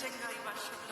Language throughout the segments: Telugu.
Czekaj, Warszawa.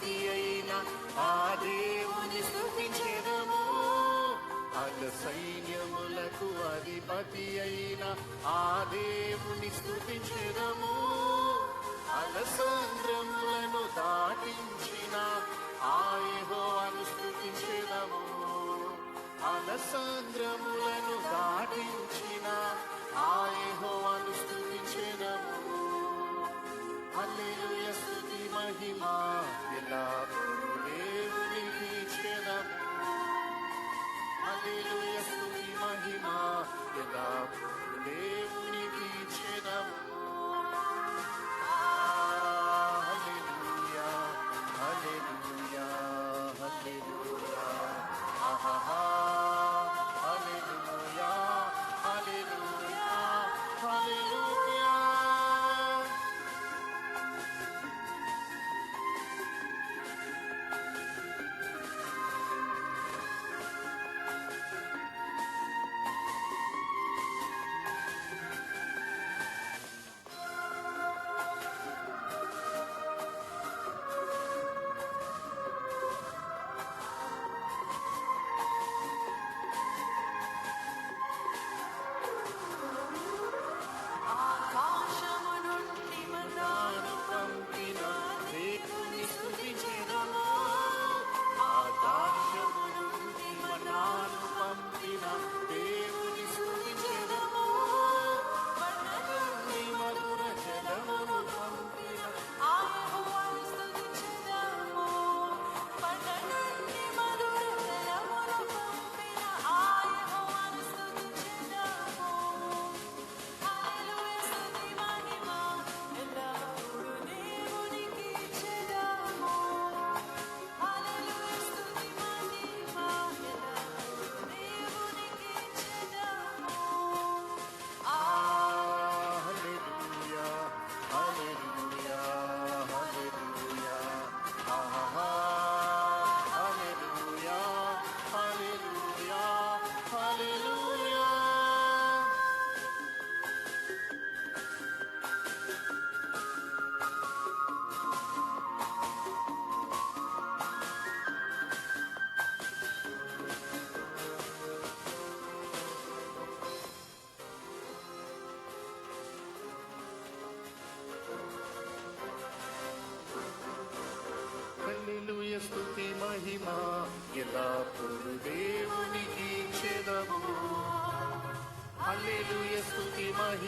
సృష్టికర్తి అయిన ఆ దేవుని స్థుతించెదము. అగ సైన్యములకు అధిపతి అయిన ఆ దేవుని స్థుతించెదము. అలసంద్రములను దాటించిన ఆయహో అనుస్థుతించెదము అలసంద్రము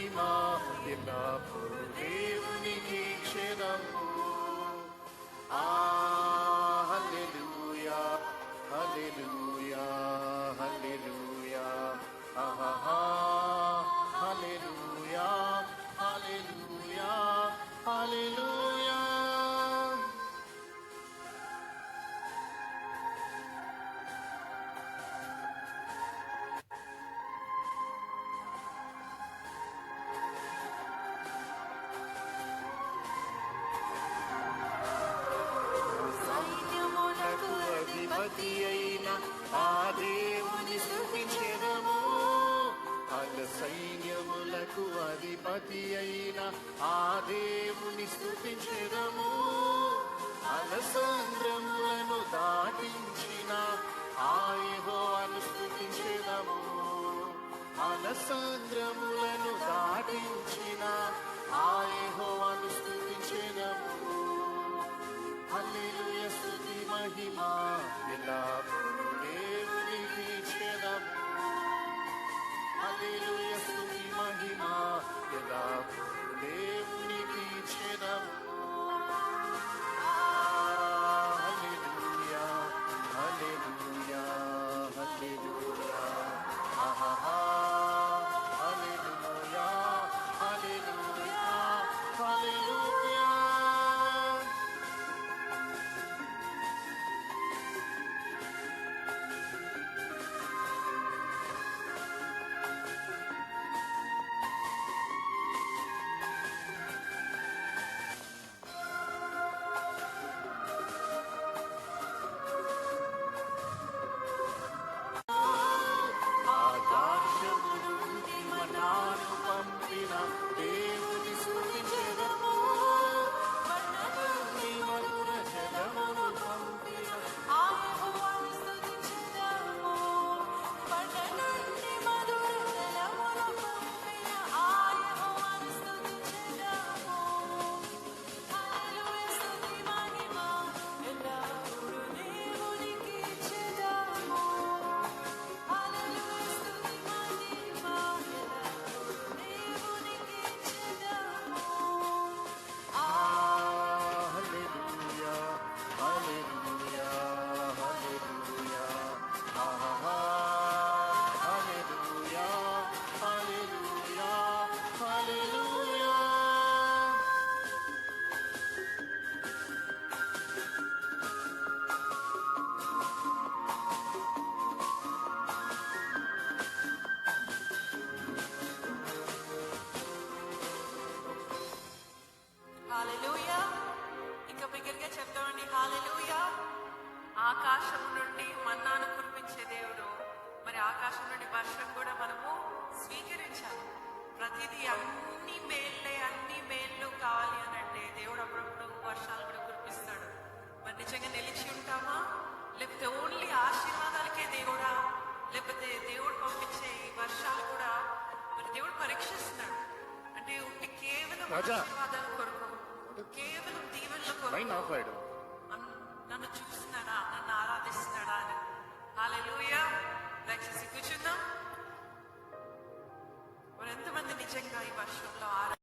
మహిమా దేవునికి క్షణము ఆ అయిన ఆ దేవుని స్థుతించెదము. అంగ సైన్యములకు అధిపతి అయిన ఆ దేవుని స్థుతించెదము. అలసంద్రములను దాటించిన ఆయహో అనుస్థుతించెదము అలసంద్రములను దాటించిన ఆయహో మహిమ ఎల్లప్పుడూ దేవునికి చెదము హల్లెలూయా స్తుతి మహిమ. ఎల్లప్పుడూ దేవునికి ఆకాశం నుండి మన్నాను కురిపించే దేవుడు. మరి ఆకాశం నుండి వర్షం కూడా మనము స్వీకరించాలి. ప్రతిదీ అన్ని మేళ్ళే అన్ని మేళ్ళు కావాలి అని అంటే దేవుడు అప్పుడప్పుడు వర్షాలు కూడా కురిపిస్తాడు. మరి నిజంగా నిలిచి ఉంటామా? లేకపోతే ఓన్లీ ఆశీర్వాదాలకే దేవుడా? లేకపోతే దేవుడు పంపించే ఈ వర్షాలు కూడా మరి దేవుడు పరీక్షిస్తున్నాడు. అంటే ఉట్టి కేవలం. ఆశీర్వాదాల కొరకు కేవలం దీవెనల కొరకు. నన్ను చూస్తున్నాడా నన్ను ఆరాధిస్తున్నాడా అని. హాలూయ దయచేసి కూర్చుందాం. ఎంతమంది నిజంగా ఈ వర్షంలో ఆరా